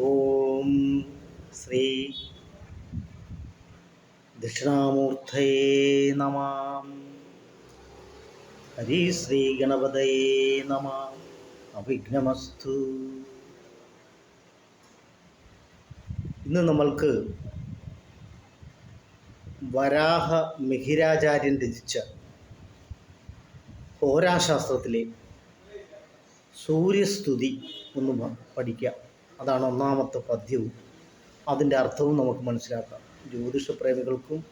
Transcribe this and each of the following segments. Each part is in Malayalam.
ഓം ശ്രീ ദക്ഷിണാമൂർത്തയേ നമാം. ഹരി ശ്രീ ഗണപതയേ നമ. അഭിഘ്നമസ്തു ഇന്ന് നമ്മൾക്ക് വരാഹ മിഹിരാചാര്യൻ രചിച്ച ഹോരാശാസ്ത്രത്തിലെ സൂര്യസ്തുതി ഒന്ന് പഠിക്കാം. അതാണ് ഒന്നാമത്തെ പദ്യവും. അതിന്റെ അർത്ഥവും നമുക്ക് മനസ്സിലാക്കാം. ജ്യോതിഷ പ്രേമികൾക്കും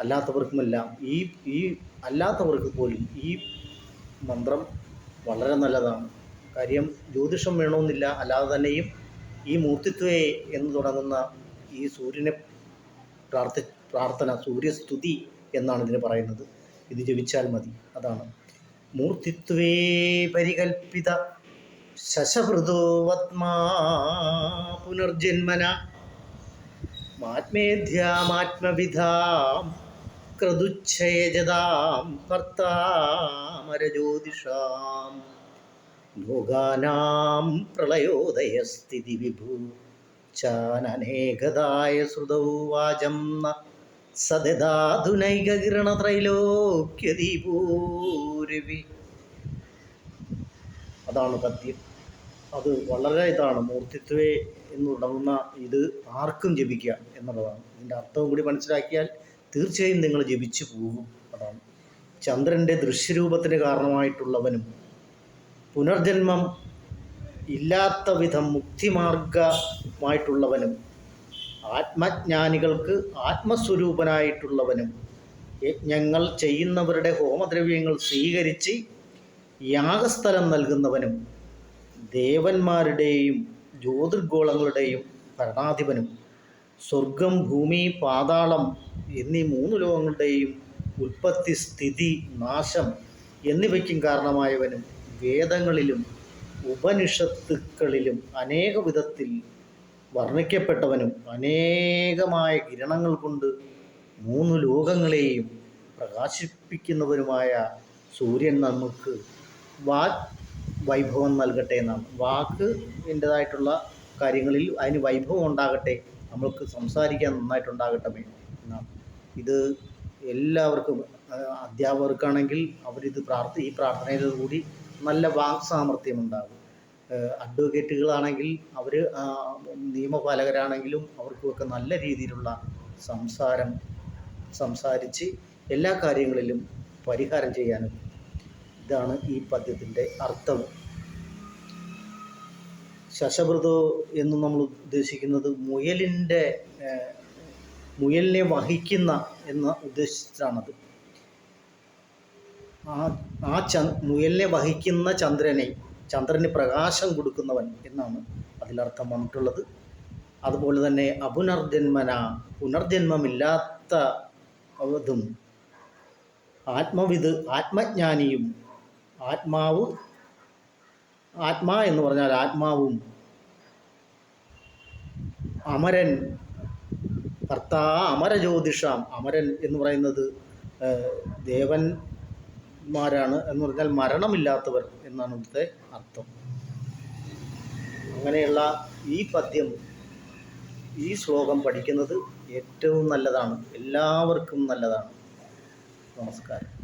അല്ലാത്തവർക്കുമെല്ലാം ഈ ഈ അല്ലാത്തവർക്ക് പോലും ഈ മന്ത്രം വളരെ നല്ലതാണ്. കാര്യം ജ്യോതിഷം വേണമെന്നില്ല അല്ലാതെ തന്നെയും ഈ മൂർത്തിത്വേ എന്ന് തുടങ്ങുന്ന ഈ സൂര്യനെ പ്രാർത്ഥി പ്രാർത്ഥന സൂര്യസ്തുതി എന്നാണ് ഇതിന് പറയുന്നത്. ഇത് ജപിച്ചാൽ മതി. അതാണ്. മൂർത്തിത്വേ പരികൽപ്പിത ശശഭൃതോവത്മാ പുനർജന്മന. മാത്മേധ്യാമാത്മവിധാം ക്രതുച്ഛേജതാം കർത്താമരജ്യോതിഷാം. ലോകാനാം പ്രളയോദയസ്ഥിതി വിഭൂ ചാനനേകതായ ശ്രുതൗ വാചം ന സദധാതുനൈകകിരണത്രൈലോക്യദീപൂരവി അതാണ് പദ്യം. അത് വളരെ ഇതാണ്. മൂർത്തിത്വേ എന്ന് തുടങ്ങുന്ന ഇത് ആർക്കും ജപിക്കാം എന്നുള്ളതാണ്. ഇതിന്റെ അർത്ഥവും കൂടി മനസ്സിലാക്കിയാൽ തീർച്ചയായും നിങ്ങൾ ജപിച്ചു പോകും അതാണ്. ചന്ദ്രന്റെ ദൃശ്യരൂപത്തിന് കാരണമായിട്ടുള്ളവനും പുനർജന്മം ഇല്ലാത്ത വിധം മുക്തിമാർഗമായിട്ടുള്ളവനും ആത്മജ്ഞാനികൾക്ക് ആത്മസ്വരൂപനായിട്ടുള്ളവനും യജ്ഞങ്ങൾ ചെയ്യുന്നവരുടെ ഹോമദ്രവ്യങ്ങൾ സ്വീകരിച്ച് യാഗസ്ഥലം നൽകുന്നവനും ദേവന്മാരുടെയും ജ്യോതിർഗോളങ്ങളുടെയും ഭരണാധിപനും സ്വർഗം ഭൂമി പാതാളം എന്നീ മൂന്ന് ലോകങ്ങളുടെയും ഉൽപ്പത്തി സ്ഥിതി നാശം എന്നിവയ്ക്കും കാരണമായവനും വേദങ്ങളിലും ഉപനിഷത്തുക്കളിലും അനേക വിധത്തിൽ വർണിക്കപ്പെട്ടവനും അനേകമായ കിരണങ്ങൾ കൊണ്ട് മൂന്ന് ലോകങ്ങളെയും പ്രകാശിപ്പിക്കുന്നവനുമായ സൂര്യൻ നമുക്ക് വാക് വൈഭവം നൽകട്ടെ എന്നാണ്. വാക്ക് എന്റെതായിട്ടുള്ള കാര്യങ്ങളിൽ അതിന് വൈഭവം ഉണ്ടാകട്ടെ നമ്മൾക്ക് സംസാരിക്കാൻ നന്നായിട്ടുണ്ടാകട്ടെ എന്നാണ്. ഇത് എല്ലാവർക്കും അധ്യാപകർക്കാണെങ്കിൽ അവരിത് പ്രാർത്ഥി ഈ പ്രാർത്ഥനയിലൂടി നല്ല വാക് സാമർഥ്യം ഉണ്ടാകും അഡ്വക്കേറ്റുകളാണെങ്കിൽ അവർ നിയമപാലകരാണെങ്കിലും അവർക്കുമൊക്കെ നല്ല രീതിയിലുള്ള സംസാരം സംസാരിച്ച് എല്ലാ കാര്യങ്ങളിലും പരിഹാരം ചെയ്യാനും ഇതാണ് ഈ പദ്യത്തിന്റെ അർത്ഥം. ശശഭൃതോ എന്ന് നമ്മൾ ഉദ്ദേശിക്കുന്നത് മുയലിന്റെ മുയലിനെ വഹിക്കുന്ന എന്ന് ഉദ്ദേശിച്ചാണത്. ആ ആ ച മുയലിനെ വഹിക്കുന്ന ചന്ദ്രനെ ചന്ദ്രന് പ്രകാശം കൊടുക്കുന്നവൻ എന്നാണ് അതിലർത്ഥം വന്നിട്ടുള്ളത്. അതുപോലെ തന്നെ അപുനർജന്മന പുനർജന്മമില്ലാത്ത അതും ആത്മവിത് ആത്മജ്ഞാനിയും ആത്മാവ് ആത്മാ എന്ന് പറഞ്ഞാൽ ആത്മാവും. അമരൻ കർത്താ അമരജ്യോതിഷാം. അമരൻ എന്ന് പറയുന്നത് ദേവന്മാരാണ് എന്ന് പറഞ്ഞാൽ മരണമില്ലാത്തവർ എന്നാണ് ഇവിടുത്തെ അർത്ഥം. അങ്ങനെയുള്ള ഈ പദ്യം ഈ ശ്ലോകം പഠിക്കുന്നത് ഏറ്റവും നല്ലതാണ്. എല്ലാവർക്കും നല്ലതാണ്. നമസ്കാരം.